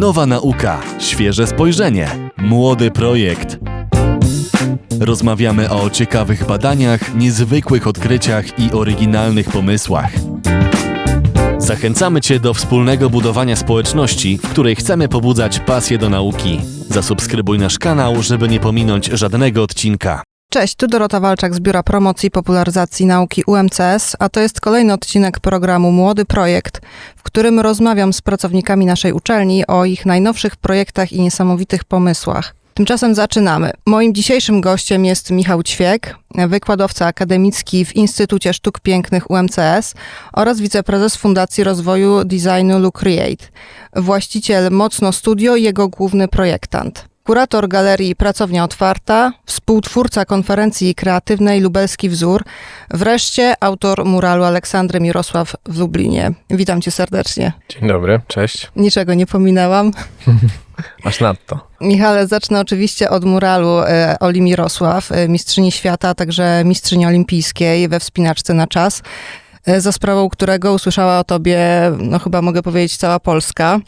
Nowa nauka, świeże spojrzenie, młody projekt. Rozmawiamy o ciekawych badaniach, niezwykłych odkryciach i oryginalnych pomysłach. Zachęcamy Cię do wspólnego budowania społeczności, w której chcemy pobudzać pasję do nauki. Zasubskrybuj nasz kanał, żeby nie pominąć żadnego odcinka. Cześć, tu Dorota Walczak z Biura Promocji i Popularyzacji Nauki UMCS, a to jest kolejny odcinek programu Młody Projekt, w którym rozmawiam z pracownikami naszej uczelni o ich najnowszych projektach i niesamowitych pomysłach. Tymczasem zaczynamy. Moim dzisiejszym gościem jest Michał Ćwiek, wykładowca akademicki w Instytucie Sztuk Pięknych UMCS oraz wiceprezes Fundacji Rozwoju Designu Lucreate, właściciel Mocno Studio i jego główny projektant. Kurator galerii Pracownia Otwarta, współtwórca konferencji kreatywnej Lubelski Wzór, wreszcie autor muralu Aleksandry Mirosław w Lublinie. Witam cię serdecznie. Dzień dobry, cześć. Niczego nie pominęłam. Aż nadto. Michale, zacznę oczywiście od muralu e, Oli Mirosław, e, mistrzyni świata, także mistrzyni olimpijskiej we wspinaczce na czas, e, za sprawą którego usłyszała o tobie, no chyba mogę powiedzieć, cała Polska.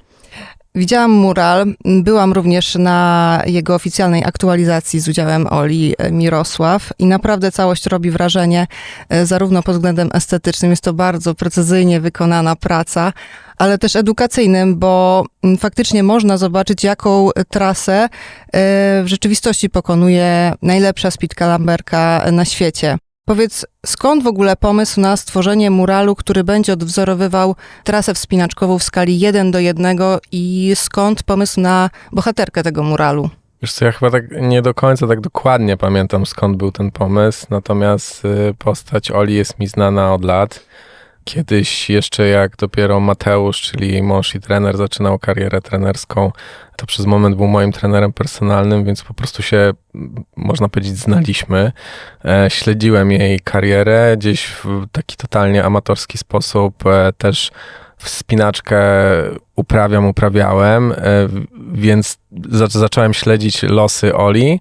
Widziałam mural, byłam również na jego oficjalnej aktualizacji z udziałem Oli e, Mirosław i naprawdę całość robi wrażenie, e, zarówno pod względem estetycznym, jest to bardzo precyzyjnie wykonana praca, ale też edukacyjnym, bo mm, faktycznie można zobaczyć, jaką trasę e, w rzeczywistości pokonuje najlepsza speedka Lamberka na świecie. Powiedz, skąd w ogóle pomysł na stworzenie muralu, który będzie odwzorowywał trasę wspinaczkową w skali 1 do 1 i skąd pomysł na bohaterkę tego muralu? Wiesz co, ja chyba tak nie do końca tak dokładnie pamiętam skąd był ten pomysł, natomiast y, postać Oli jest mi znana od lat. Kiedyś jeszcze jak dopiero Mateusz, czyli mąż i trener, zaczynał karierę trenerską, to przez moment był moim trenerem personalnym, więc po prostu się, można powiedzieć, znaliśmy. E, śledziłem jej karierę gdzieś w taki totalnie amatorski sposób, e, też wspinaczkę uprawiam, uprawiałem, e, więc zacząłem śledzić losy Oli.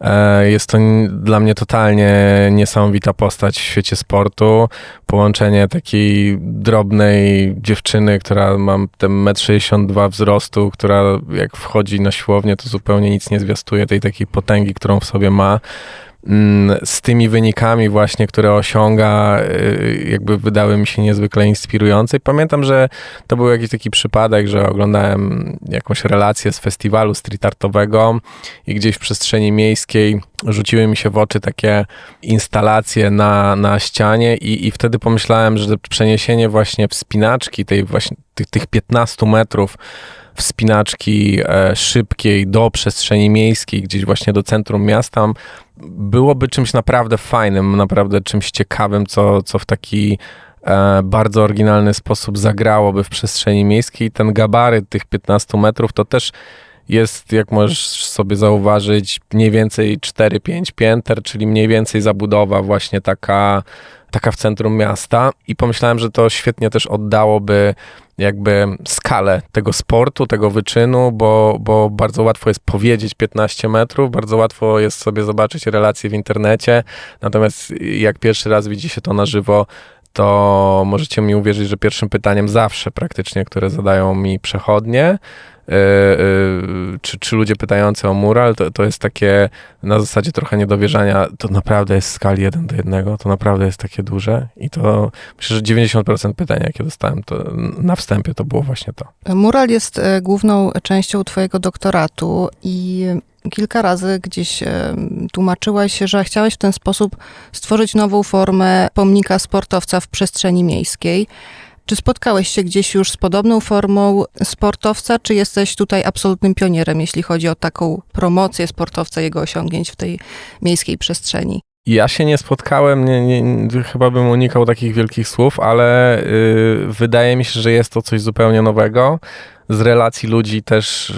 E, jest to dla mnie totalnie niesamowita postać w świecie sportu. Połączenie takiej drobnej dziewczyny, która ma ten 1,62 m wzrostu, która jak wchodzi na siłownię, to zupełnie nic nie zwiastuje tej takiej potęgi, którą w sobie ma z tymi wynikami właśnie, które osiąga, y, jakby wydały mi się niezwykle inspirujące. I pamiętam, że to był jakiś taki przypadek, że oglądałem jakąś relację z festiwalu street artowego i gdzieś w przestrzeni miejskiej rzuciły mi się w oczy takie instalacje na, na ścianie i, i wtedy pomyślałem, że przeniesienie właśnie wspinaczki, tej właśnie, tych, tych 15 metrów wspinaczki e, szybkiej do przestrzeni miejskiej, gdzieś właśnie do centrum miasta, byłoby czymś naprawdę fajnym, naprawdę czymś ciekawym, co, co w taki e, bardzo oryginalny sposób zagrałoby w przestrzeni miejskiej. Ten gabaryt tych 15 metrów to też jest, jak możesz sobie zauważyć, mniej więcej 4-5 pięter, czyli mniej więcej zabudowa właśnie taka, taka w centrum miasta. I pomyślałem, że to świetnie też oddałoby jakby skalę tego sportu, tego wyczynu, bo, bo bardzo łatwo jest powiedzieć 15 metrów, bardzo łatwo jest sobie zobaczyć relacje w internecie, natomiast jak pierwszy raz widzi się to na żywo, to możecie mi uwierzyć, że pierwszym pytaniem zawsze praktycznie, które zadają mi przechodnie, czy, czy ludzie pytający o mural, to, to jest takie na zasadzie trochę niedowierzania, to naprawdę jest w skali 1 do 1, to naprawdę jest takie duże i to myślę, że 90% pytań, jakie dostałem to na wstępie, to było właśnie to. Mural jest e, główną częścią twojego doktoratu i kilka razy gdzieś tłumaczyłaś że chciałeś w ten sposób stworzyć nową formę pomnika sportowca w przestrzeni miejskiej. Czy spotkałeś się gdzieś już z podobną formą sportowca, czy jesteś tutaj absolutnym pionierem, jeśli chodzi o taką promocję sportowca, jego osiągnięć w tej miejskiej przestrzeni? Ja się nie spotkałem, nie, nie, chyba bym unikał takich wielkich słów, ale yy, wydaje mi się, że jest to coś zupełnie nowego. Z relacji ludzi też,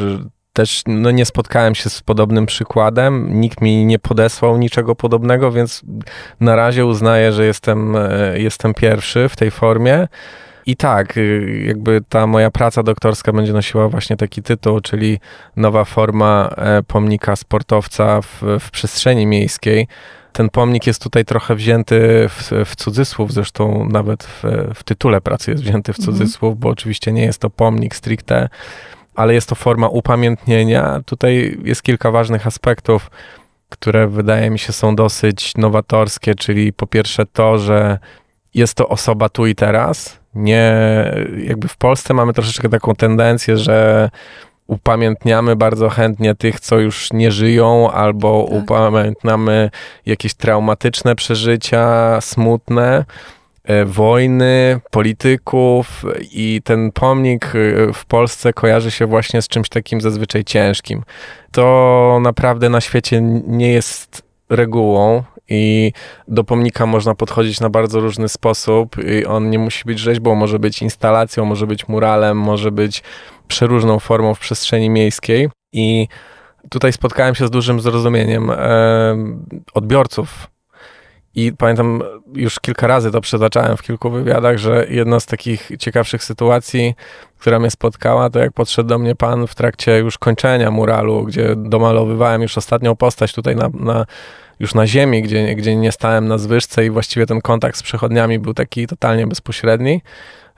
też no nie spotkałem się z podobnym przykładem. Nikt mi nie podesłał niczego podobnego, więc na razie uznaję, że jestem, e, jestem pierwszy w tej formie. I tak, y, jakby ta moja praca doktorska będzie nosiła właśnie taki tytuł, czyli nowa forma e, pomnika sportowca w, w przestrzeni miejskiej. Ten pomnik jest tutaj trochę wzięty w, w cudzysłów, zresztą nawet w, w, tytule pracy jest wzięty w mhm. cudzysłów, bo oczywiście nie jest to pomnik stricte, ale jest to forma upamiętnienia. Tutaj jest kilka ważnych aspektów, które wydaje mi się są dosyć nowatorskie, czyli po pierwsze to, że jest to osoba tu i teraz. Nie, jakby w Polsce mamy troszeczkę taką tendencję, że upamiętniamy bardzo chętnie tych, co już nie żyją, albo Tak. upamiętniamy jakieś traumatyczne przeżycia, smutne, e, wojny, polityków i ten pomnik e, w Polsce kojarzy się właśnie z czymś takim zazwyczaj ciężkim. To naprawdę na świecie nie jest regułą i do pomnika można podchodzić na bardzo różny sposób i on nie musi być rzeźbą, może być instalacją, może być muralem, może być przeróżną formą w przestrzeni miejskiej. I tutaj spotkałem się z dużym zrozumieniem e, odbiorców. I pamiętam, już kilka razy to przytaczałem w kilku wywiadach, że jedna z takich ciekawszych sytuacji, która mnie spotkała, to jak podszedł do mnie pan w trakcie już kończenia muralu, gdzie domalowywałem już ostatnią postać tutaj na, na już na ziemi, gdzie, gdzie nie stałem na zwyżce i właściwie ten kontakt z przechodniami był taki totalnie bezpośredni.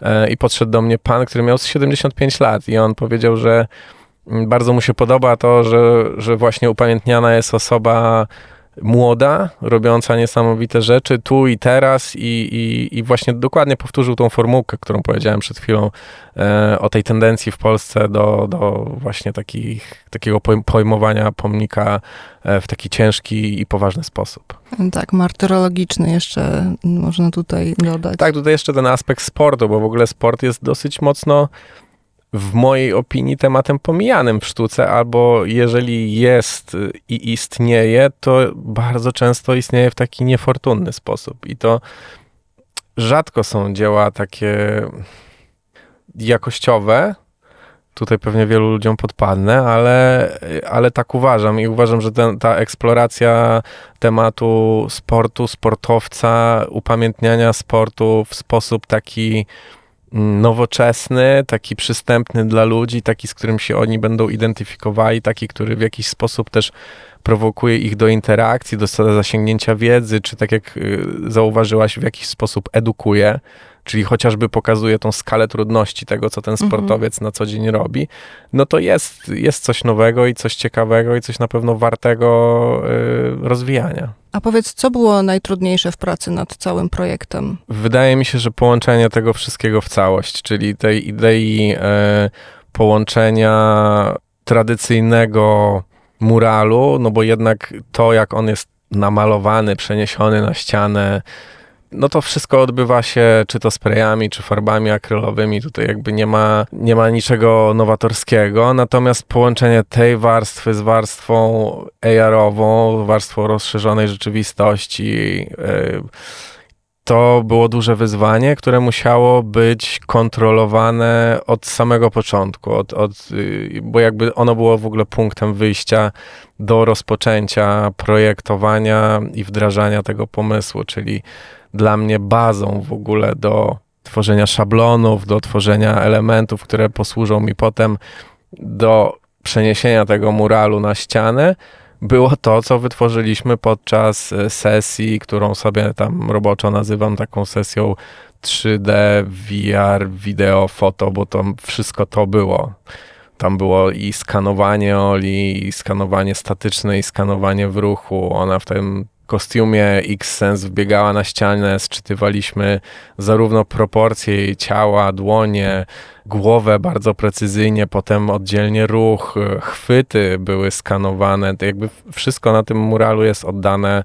E, I podszedł do mnie pan, który miał 75 lat i on powiedział, że mm, bardzo mu się podoba to, że, że właśnie upamiętniana jest osoba młoda, robiąca niesamowite rzeczy tu i teraz i, i, i właśnie dokładnie powtórzył tą formułkę, którą powiedziałem przed chwilą e, o tej tendencji w Polsce do, do właśnie takich, takiego pojm- pojmowania pomnika e, w taki ciężki i poważny sposób. Tak, martyrologiczny jeszcze można tutaj dodać. Tak, tutaj jeszcze ten aspekt sportu, bo w ogóle sport jest dosyć mocno w mojej opinii tematem pomijanym w sztuce, albo jeżeli jest i istnieje, to bardzo często istnieje w taki niefortunny sposób. I to rzadko są dzieła takie jakościowe. Tutaj pewnie wielu ludziom podpadnę, ale, ale tak uważam i uważam, że ten, ta eksploracja tematu sportu, sportowca, upamiętniania sportu w sposób taki nowoczesny, taki przystępny dla ludzi, taki, z którym się oni będą identyfikowali, taki, który w jakiś sposób też prowokuje ich do interakcji, do zasięgnięcia wiedzy, czy tak jak y, zauważyłaś, w jakiś sposób edukuje, czyli chociażby pokazuje tą skalę trudności tego, co ten Mhm. sportowiec na co dzień robi, no to jest, jest coś nowego i coś ciekawego i coś na pewno wartego y, rozwijania. A powiedz, co było najtrudniejsze w pracy nad całym projektem? Wydaje mi się, że połączenie tego wszystkiego w całość, czyli tej idei e, połączenia tradycyjnego muralu, no bo jednak to, jak on jest namalowany, przeniesiony na ścianę, no to wszystko odbywa się czy to sprayami, czy farbami akrylowymi. Tutaj jakby nie ma, nie ma niczego nowatorskiego. Natomiast połączenie tej warstwy z warstwą AR-ową, warstwą rozszerzonej rzeczywistości, yy, to było duże wyzwanie, które musiało być kontrolowane od samego początku, od, od, y, bo jakby ono było w ogóle punktem wyjścia do rozpoczęcia projektowania i wdrażania tego pomysłu, czyli dla mnie bazą w ogóle do tworzenia szablonów, do tworzenia elementów, które posłużą mi potem do przeniesienia tego muralu na ścianę, było to, co wytworzyliśmy podczas e, sesji, którą sobie tam roboczo nazywam taką sesją 3D, VR, wideo, foto, bo to wszystko to było. Tam było i skanowanie Oli, i skanowanie statyczne, i skanowanie w ruchu. Ona w tym kostiumie X-Sense wbiegała na ścianę, sczytywaliśmy zarówno proporcje jej ciała, dłonie, głowę bardzo precyzyjnie, potem oddzielnie ruch, e, chwyty były skanowane. To jakby wszystko na tym muralu jest oddane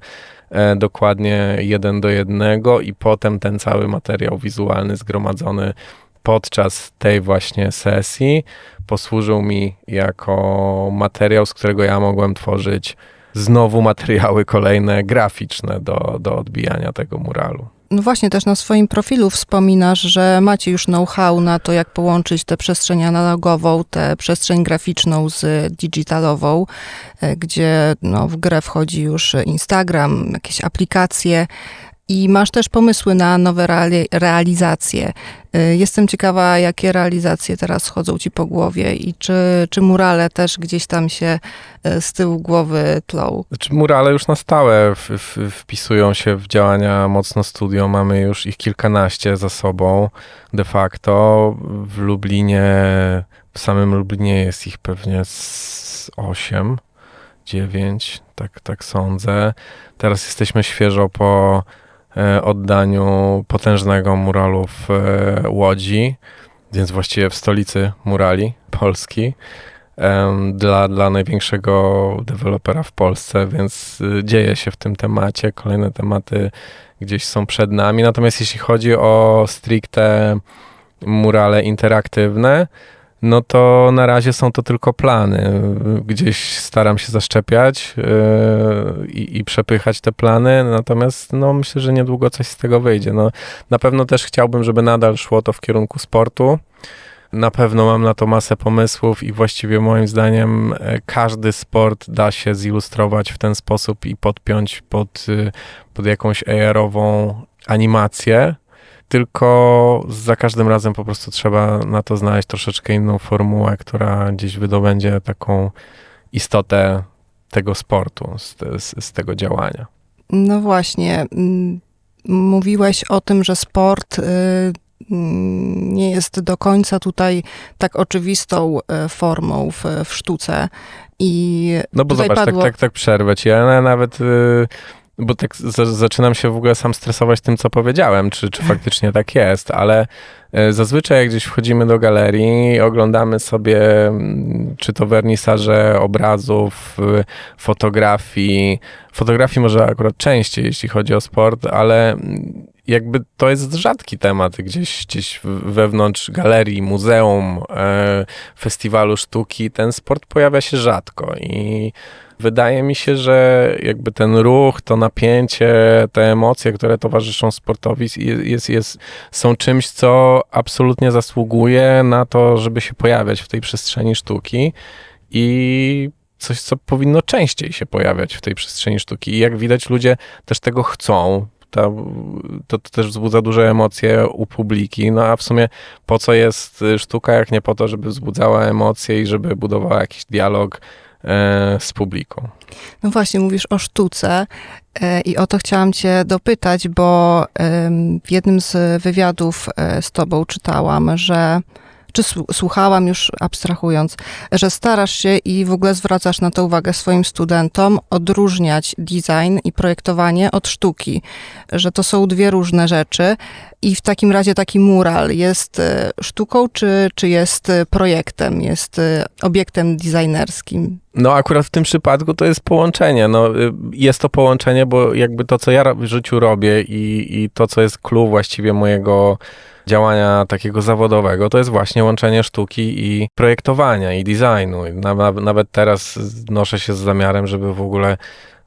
e, dokładnie jeden do jednego i potem ten cały materiał wizualny zgromadzony podczas tej właśnie sesji posłużył mi jako materiał, z którego ja mogłem tworzyć znowu materiały kolejne graficzne do, do odbijania tego muralu. No właśnie, też na swoim profilu wspominasz, że macie już know-how na to, jak połączyć tę przestrzeń analogową, tę przestrzeń graficzną z digitalową, e, gdzie no, w grę wchodzi już Instagram, jakieś aplikacje. I masz też pomysły na nowe reali- realizacje. Y, Jestem ciekawa, jakie realizacje teraz chodzą ci po głowie i czy, czy murale też gdzieś tam się y, z tyłu głowy tlą. Znaczy, murale już na stałe w, w, wpisują się w działania Mocno Studio. Mamy już ich kilkanaście za sobą de facto. W Lublinie W samym Lublinie jest ich pewnie z 8, 9, tak, tak sądzę. Teraz jesteśmy świeżo po oddaniu potężnego muralu w e, Łodzi, więc właściwie w stolicy murali Polski dla, dla największego dewelopera w Polsce, więc y, dzieje się w tym temacie. Kolejne tematy gdzieś są przed nami. Natomiast jeśli chodzi o stricte murale interaktywne, no to na razie są to tylko plany. Gdzieś staram się zaszczepiać yy, i, przepychać te plany, natomiast no, myślę, że niedługo coś z tego wyjdzie. No, na pewno też chciałbym, żeby nadal szło to w kierunku sportu. Na pewno mam na to masę pomysłów i właściwie moim zdaniem e, każdy sport da się zilustrować w ten sposób i podpiąć pod, y, pod jakąś AR-ową animację. Tylko za każdym razem po prostu trzeba na to znaleźć troszeczkę inną formułę, która gdzieś wydobędzie taką istotę tego sportu, z, z, z tego działania. No właśnie. mm, Mówiłeś o tym, że sport y, mm, nie jest do końca tutaj tak oczywistą y, formą w, w sztuce. I No bo zobacz, padło, tak, tak, tak przerwę ci. Nawet, y, bo tak za, zaczynam się w ogóle sam stresować tym, co powiedziałem, czy, czy faktycznie tak jest, ale y, zazwyczaj jak gdzieś wchodzimy do galerii, oglądamy sobie mm, czy to wernisaże obrazów, y, fotografii, fotografii może akurat częściej, jeśli chodzi o sport, ale mm, jakby to jest rzadki temat gdzieś, gdzieś wewnątrz galerii, muzeum, e, festiwalu sztuki. Ten sport pojawia się rzadko i wydaje mi się, że jakby ten ruch, to napięcie, te emocje, które towarzyszą sportowi jest, jest, są czymś, co absolutnie zasługuje na to, żeby się pojawiać w tej przestrzeni sztuki i coś, co powinno częściej się pojawiać w tej przestrzeni sztuki. I jak widać, ludzie też tego chcą. Ta, to, to też wzbudza duże emocje u publiki. No a w sumie po co jest sztuka, jak nie po to, żeby wzbudzała emocje i żeby budowała jakiś dialog z publiką. No właśnie, mówisz o sztuce e, i o to chciałam cię dopytać, bo w jednym z wywiadów e, z tobą czytałam, że czy słu- słuchałam już abstrahując, że starasz się i w ogóle zwracasz na to uwagę swoim studentom, odróżniać design i projektowanie od sztuki, że to są dwie różne rzeczy i w takim razie taki mural jest e, sztuką, czy, czy jest e, projektem, jest e, obiektem designerskim? No akurat w tym przypadku to jest połączenie. No, y, jest to połączenie, bo jakby to, co ja w życiu robię i, i to, co jest clue właściwie mojego działania takiego zawodowego, to jest właśnie łączenie sztuki i projektowania i designu. Nawet teraz noszę się z zamiarem, żeby w ogóle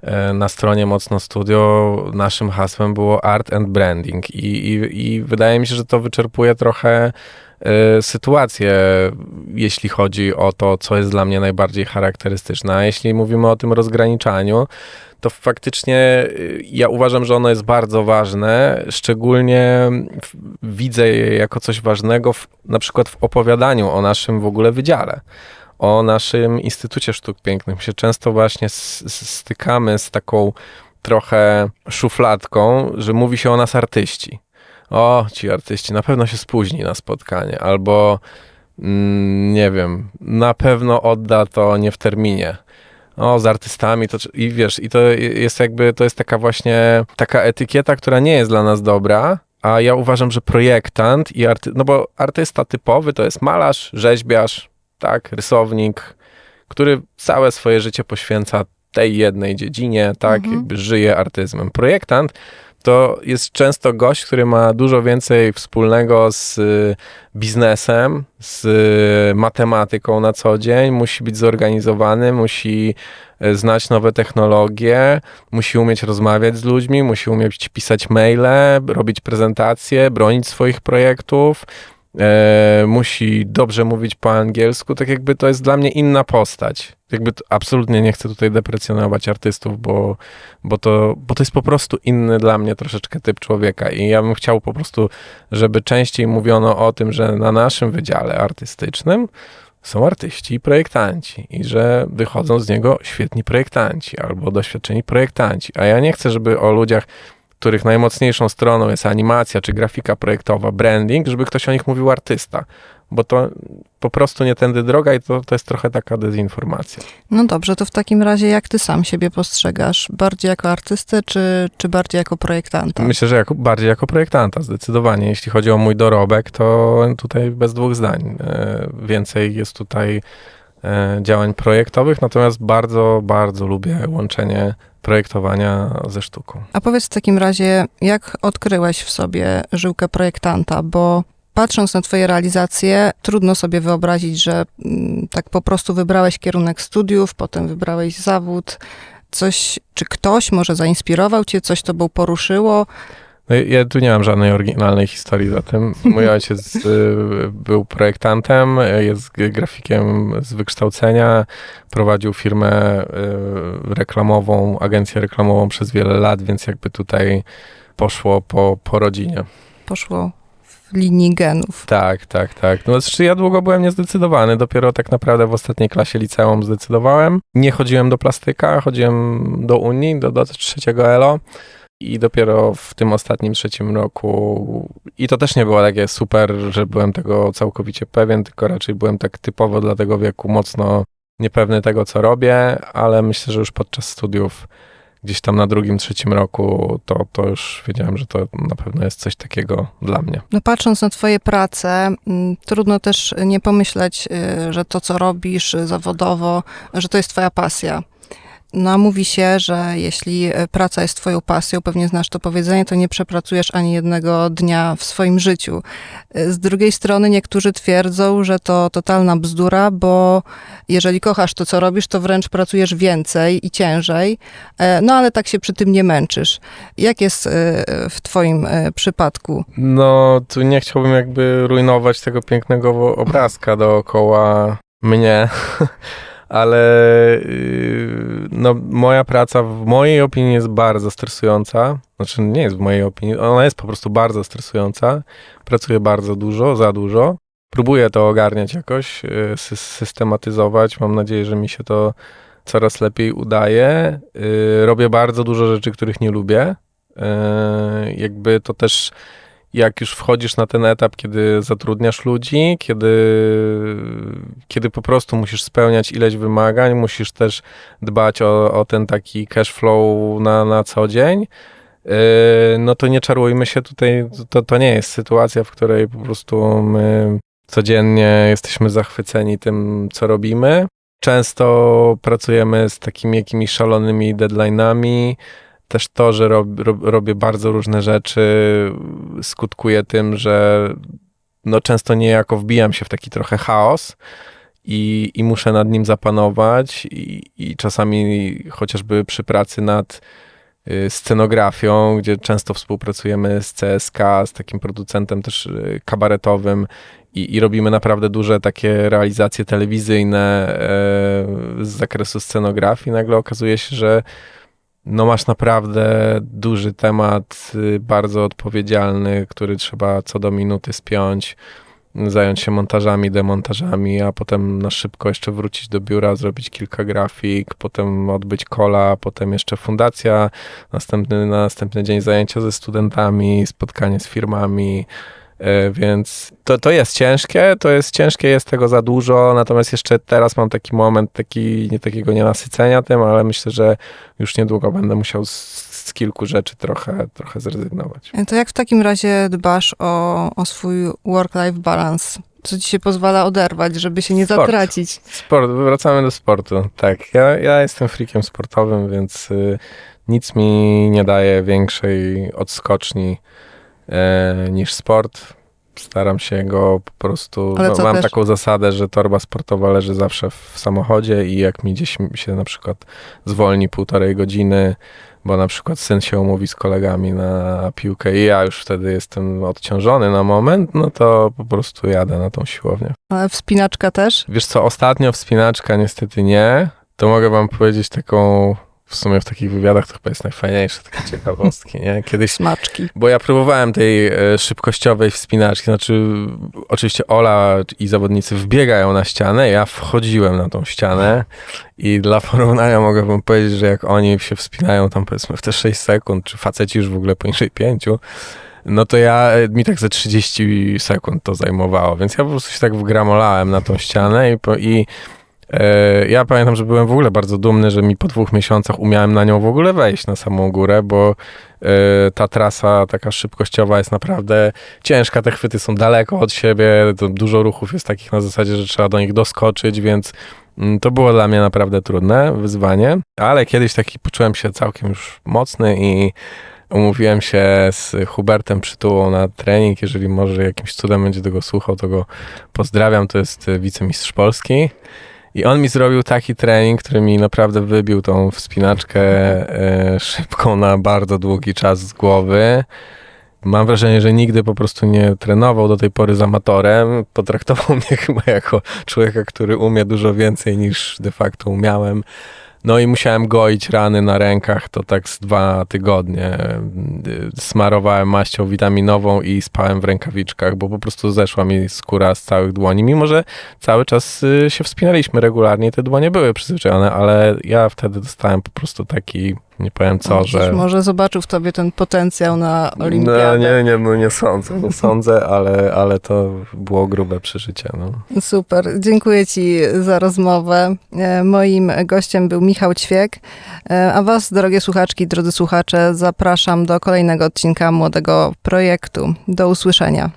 e, na stronie Mocno Studio naszym hasłem było art and branding i, i, i wydaje mi się, że to wyczerpuje trochę e, sytuację, jeśli chodzi o to, co jest dla mnie najbardziej charakterystyczne. A jeśli mówimy o tym rozgraniczaniu, to faktycznie y, ja uważam, że ono jest bardzo ważne. Szczególnie w, widzę je jako coś ważnego w, na przykład w opowiadaniu o naszym w ogóle wydziale. O naszym Instytucie Sztuk Pięknych. My się często właśnie stykamy z taką trochę szufladką, że mówi się o nas artyści. O, ci artyści na pewno się spóźni na spotkanie, albo mm, nie wiem, na pewno odda to nie w terminie. O, z artystami to i wiesz, i to jest jakby, to jest taka właśnie taka etykieta, która nie jest dla nas dobra, a ja uważam, że projektant i arty, no bo artysta typowy to jest malarz, rzeźbiarz, tak, rysownik, który całe swoje życie poświęca tej jednej dziedzinie, tak, Mhm. jakby żyje artyzmem. Projektant to jest często gość, który ma dużo więcej wspólnego z y, biznesem, z y, matematyką na co dzień, musi być zorganizowany, musi y, znać nowe technologie, musi umieć rozmawiać z ludźmi, musi umieć pisać maile, robić prezentacje, bronić swoich projektów, e, musi dobrze mówić po angielsku, tak jakby to jest dla mnie inna postać. Jakby absolutnie nie chcę tutaj deprecjonować artystów, bo, bo, to, bo to jest po prostu inny dla mnie troszeczkę typ człowieka i ja bym chciał po prostu, żeby częściej mówiono o tym, że na naszym wydziale artystycznym są artyści i projektanci i że wychodzą z niego świetni projektanci albo doświadczeni projektanci. A ja nie chcę, żeby o ludziach, których najmocniejszą stroną jest animacja czy grafika projektowa, branding, żeby ktoś o nich mówił artysta. Bo to po prostu nie tędy droga i to, to jest trochę taka dezinformacja. No dobrze, to w takim razie jak ty sam siebie postrzegasz? Bardziej jako artystę, czy, czy bardziej jako projektanta? Myślę, że jako, bardziej jako projektanta, zdecydowanie. Jeśli chodzi o mój dorobek, to tutaj bez dwóch zdań. E, Więcej jest tutaj e, działań projektowych, natomiast bardzo, bardzo lubię łączenie projektowania ze sztuką. A powiedz w takim razie, jak odkryłeś w sobie żyłkę projektanta, bo patrząc na twoje realizacje, trudno sobie wyobrazić, że mm, tak po prostu wybrałeś kierunek studiów, potem wybrałeś zawód, coś, czy ktoś może zainspirował cię, coś tobą poruszyło? No, ja tu nie mam żadnej oryginalnej historii za tym. Mój ojciec y, był projektantem, jest grafikiem z wykształcenia, prowadził firmę y, reklamową, agencję reklamową przez wiele lat, więc jakby tutaj poszło po, po rodzinie. Poszło linii genów. Tak, tak, tak. No znaczy ja długo byłem niezdecydowany, dopiero tak naprawdę w ostatniej klasie liceum zdecydowałem. Nie chodziłem do plastyka, chodziłem do Unii, do, do trzeciego ELO i dopiero w tym ostatnim trzecim roku i to też nie było takie super, że byłem tego całkowicie pewien, tylko raczej byłem tak typowo dla tego wieku mocno niepewny tego, co robię, ale myślę, że już podczas studiów gdzieś tam na drugim, trzecim roku to, to już wiedziałem, że to na pewno jest coś takiego dla mnie. No patrząc na twoje prace, mm, trudno też nie pomyśleć, y, że to, co robisz zawodowo, że to jest twoja pasja. No mówi się, że jeśli y, praca jest twoją pasją, pewnie znasz to powiedzenie, to nie przepracujesz ani jednego dnia w swoim życiu. Y, Z drugiej strony niektórzy twierdzą, że to totalna bzdura, bo jeżeli kochasz to, co robisz, to wręcz pracujesz więcej i ciężej, e, no ale tak się przy tym nie męczysz. Jak jest w twoim przypadku? No, tu nie chciałbym jakby rujnować tego pięknego obrazka dookoła mnie, ale yy, no, moja praca w mojej opinii jest bardzo stresująca. Znaczy, nie jest w mojej opinii, ona jest po prostu bardzo stresująca. Pracuję bardzo dużo, za dużo. Próbuję to ogarniać jakoś, sy- systematyzować. Mam nadzieję, że mi się to coraz lepiej udaje. Yy, robię bardzo dużo rzeczy, których nie lubię. Jakby to też jak już wchodzisz na ten etap, kiedy zatrudniasz ludzi, kiedy, kiedy po prostu musisz spełniać ileś wymagań, musisz też dbać o, o ten taki cash flow na, na co dzień, yy, no to nie czarujmy się tutaj, to, to nie jest sytuacja, w której po prostu my codziennie jesteśmy zachwyceni tym, co robimy. Często pracujemy z takimi jakimiś szalonymi deadline'ami, też to, że rob, rob, robię bardzo różne rzeczy, skutkuje tym, że no często niejako wbijam się w taki trochę chaos i, i muszę nad nim zapanować i, i czasami chociażby przy pracy nad y, scenografią, gdzie często współpracujemy z CSK, z takim producentem też y, kabaretowym i, i robimy naprawdę duże takie realizacje telewizyjne e, z zakresu scenografii. Nagle okazuje się, że no masz naprawdę duży temat, y, bardzo odpowiedzialny, który trzeba co do minuty spiąć, zająć się montażami, demontażami, a potem na szybko jeszcze wrócić do biura, zrobić kilka grafik, potem odbyć kola, potem jeszcze fundacja, następny, na następny dzień zajęcia ze studentami, spotkanie z firmami. E, Więc to, to jest ciężkie, to jest ciężkie, jest tego za dużo, natomiast jeszcze teraz mam taki moment taki, nie takiego nienasycenia tym, ale myślę, że już niedługo będę musiał z, z kilku rzeczy trochę, trochę zrezygnować. To jak w takim razie dbasz o, o swój work-life balance? Co ci się pozwala oderwać, żeby się nie Sport. zatracić? Sport, wracamy do sportu. Tak, ja, ja jestem freakiem sportowym, więc y, nic mi nie daje większej odskoczni e, niż sport. Staram się go po prostu. No, mam też- taką zasadę, że torba sportowa leży zawsze w samochodzie i jak mi gdzieś się na przykład zwolni półtorej godziny, bo na przykład syn się umówi z kolegami na piłkę i ja już wtedy jestem odciążony na moment, no to po prostu jadę na tą siłownię. Ale wspinaczka też? Wiesz co, ostatnio wspinaczka niestety nie. To mogę wam powiedzieć taką, w sumie w takich wywiadach to chyba jest najfajniejsze, takie ciekawostki, nie? Kiedyś, Smaczki. bo ja próbowałem tej e, szybkościowej wspinaczki, znaczy oczywiście Ola i zawodnicy wbiegają na ścianę, ja wchodziłem na tą ścianę i dla porównania mogę wam powiedzieć, że jak oni się wspinają tam powiedzmy w te 6 sekund, czy faceci już w ogóle poniżej 5, no to ja, e, mi tak ze 30 sekund to zajmowało, więc ja po prostu się tak wgramolałem na tą ścianę i, po, i ja pamiętam, że byłem w ogóle bardzo dumny, że mi po dwóch miesiącach umiałem na nią w ogóle wejść na samą górę, bo e, ta trasa taka szybkościowa jest naprawdę ciężka, te chwyty są daleko od siebie, dużo ruchów jest takich na zasadzie, że trzeba do nich doskoczyć, więc mm, to było dla mnie naprawdę trudne wyzwanie, ale kiedyś taki poczułem się całkiem już mocny i umówiłem się z Hubertem Przytułą na trening. Jeżeli może jakimś cudem będzie tego słuchał, to go pozdrawiam. To jest e, wicemistrz Polski. I on mi zrobił taki trening, który mi naprawdę wybił tą wspinaczkę e, szybką na bardzo długi czas z głowy. Mam wrażenie, że nigdy po prostu nie trenował do tej pory z amatorem. Potraktował mnie chyba jako człowieka, który umie dużo więcej niż de facto umiałem. No i musiałem goić rany na rękach, to tak z dwa tygodnie. Smarowałem maścią witaminową i spałem w rękawiczkach, bo po prostu zeszła mi skóra z całych dłoni. Mimo, że cały czas y, się wspinaliśmy regularnie, te dłonie były przyzwyczajone, ale ja wtedy dostałem po prostu taki, nie powiem co, Widzisz, że... Może zobaczył w tobie ten potencjał na No, olimpiadę. nie, nie, no nie sądzę, nie sądzę, ale, ale to było grube przeżycie. No. Super, dziękuję Ci za rozmowę. E, Moim gościem był Michał Ćwiek, E, a Was, drogie słuchaczki, drodzy słuchacze, zapraszam do kolejnego odcinka Młodego Projektu. Do usłyszenia.